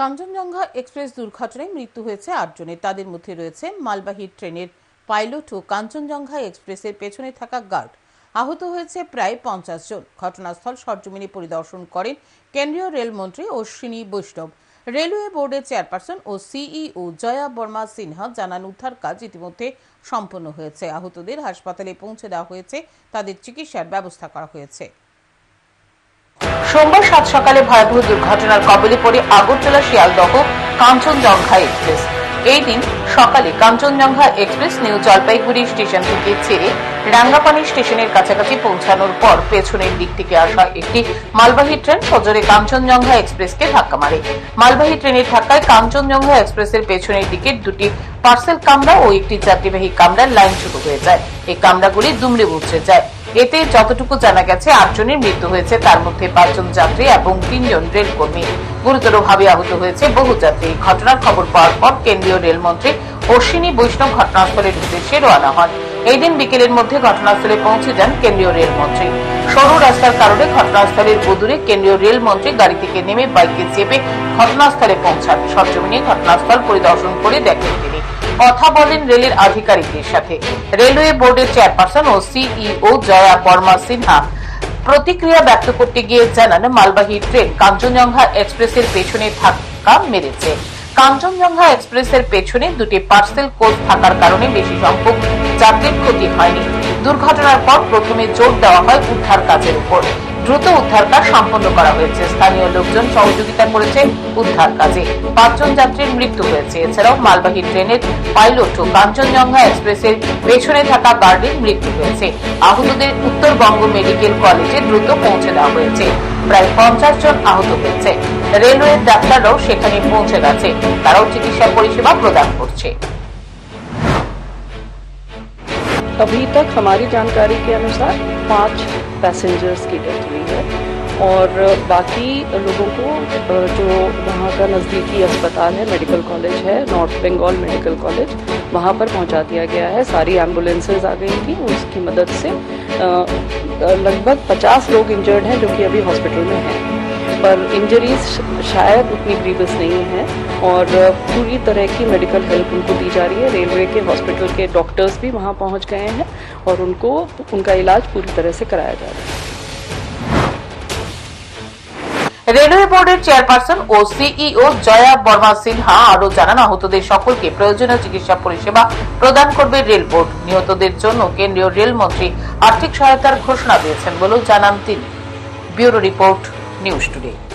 Kanchenjunga express দুর্ঘটনায় মৃত্যু হয়েছে আটজনের তাদের মধ্যে রয়েছে মালবাহী ট্রেনের পাইলট ও কাঞ্চনজঙ্ঘা এক্সপ্রেসের পেছনে থাকা গার্ড। আহত হয়েছে প্রায় পঞ্চাশ জন। ঘটনাস্থল সরজমিনে পরিদর্শন করেন কেন্দ্রীয় রেলমন্ত্রী অশ্বিনী বৈষ্ণব। রেলওয়ে বোর্ডের চেয়ারপারসন ও সিইও জয়া বর্মা সিনহা জানান, উদ্ধার কাজ ইতিমধ্যে সম্পন্ন হয়েছে। আহতদের হাসপাতালে পৌঁছে দেওয়া হয়েছে। তাদের চিকিৎসার ব্যবস্থা করা হয়েছে। সোমবার সাত সকালে ভয়াবহ দুর্ঘটনার কবলে পড়ে আগরতলা শিয়ালদহ কাঞ্চনজঙ্ঘা এক্সপ্রেস। এই দিন সকালে Kanchenjunga express new Jalpaiguri station থেকে ছেড়ে রাঙ্গাপানি স্টেশনের কাছাকাছি পৌঁছানোর পর পেছনের দিক থেকে আসা একটি মালবাহী ট্রেন সজোরে কাঞ্চনজঙ্ঘা এক্সপ্রেসকে ধাক্কা মারে। মালবাহী ট্রেনের ধাক্কায় কাঞ্চনজঙ্ঘা এক্সপ্রেসের পেছনের দিকে দুটি পার্সেল কামরা ও একটি যাত্রীবাহী কামরার লাইন শুরু হয়ে যায়। এই কামরাগুলি দুমড়ে মুচড়ে যায়। এতে যতটুকু জানা গেছে, আটজনের মৃত্যু হয়েছে। তার মধ্যে পাঁচজন যাত্রী এবং তিনজন রেলকর্মী। গুরুতরভাবে আহত হয়েছে বহু যাত্রী। ঘটনার খবর পাওয়ার পর কেন্দ্রীয় রেলমন্ত্রী অশ্বিনী বৈষ্ণব ঘটনাস্থলের উদ্দেশ্যে রওনা হন। এই দিন বিকেলের মধ্যে ঘটনাস্থলে পৌঁছে যান কেন্দ্রীয় রেলমন্ত্রী সরু রাস্তার কারণে ঘটনাস্থলের বদূরে কেন্দ্রীয় রেলমন্ত্রী গাড়ি থেকে নেমে বাইকে চেপে ঘটনাস্থলে পৌঁছান। সরজমিনে ঘটনাস্থল পরিদর্শন করে দেখেন তিনি। কথা বলেন রেলের আধিকারিকদের সাথে। রেলওয়ে বোর্ডের চেয়ারপারসন ও সিইও জয়া বর্মা সিনহা প্রতিক্রিয়া ব্যক্ত করতে গিয়ে জানান, মালবাহী ট্রেন কাঞ্চনজঙ্ঘা এক্সপ্রেসের পেছনে ধাক্কা মেরেছে। কাঞ্চনজঙ্ঘা এক্সপ্রেসের পেছনে দুটি পার্সেল কোচ থাকার কারণে বেশি সংখ্যক যাত্রীর ক্ষতি হয়নি। দুর্ঘটনার পর প্রথমে জোর দেওয়া হয় উদ্ধার কাজের উপর। দ্রুত উদ্ধার কাজ সম্পন্ন করা হয়েছে। স্থানীয় লোকজন সহযোগিতা করেছে উদ্ধার কাজে। পাঁচজন যাত্রীর মৃত্যু হয়েছে। এছাড়াও মালবাহী ট্রেনের পাইলট ও কাঞ্চনজঙ্ঘা এক্সপ্রেসের পেছনে থাকা গার্ডের মৃত্যু হয়েছে। আহতদের উত্তরবঙ্গ মেডিকেল কলেজে দ্রুত পৌঁছে দেওয়া হয়েছে। প্রায় পঞ্চাশ জন আহত হয়েছে। রেলওয়ের ডাক্তাররাও সেখানে পৌঁছে গেছে। তারাও চিকিৎসা পরিষেবা প্রদান করছে। अभी तक हमारी जानकारी के अनुसार पाँच पैसेंजर्स की डेथ हुई है और बाकी लोगों को जो वहाँ का नज़दीकी अस्पताल है मेडिकल कॉलेज है नॉर्थ बंगाल मेडिकल कॉलेज वहाँ पर पहुँचा दिया गया है। सारी एम्बुलेंसेज आ गई थी। उसकी मदद से लगभग 50 लोग इंजर्ड हैं जो कि अभी हॉस्पिटल में हैं। पर इंजरीज शायद उतनी ग्रीवस नहीं है और पूरी तरह की मेडिकल हेल्प उनको दी जा रही है रेलवे के हॉस्पिटल के डॉक्टर्स भी वहाँ पहुँच गए हैं और उनको उनका इलाज पूरी तरह से कराया जा रहा है রেলওয়ে বোর্ডের চেয়ারপারসন ও সিইও জয়া বর্মা সিনহা আরও জানান আহতদের সকলকে প্রয়োজনীয় চিকিৎসা পরিষেবা প্রদান করবে রেল বোর্ড নিহতদের জন্য কেন্দ্রীয় রেলমন্ত্রী আর্থিক সহায়তার ঘোষণা দিয়েছেন বলেও জানান তিনি ব্যুরো রিপোর্ট news today.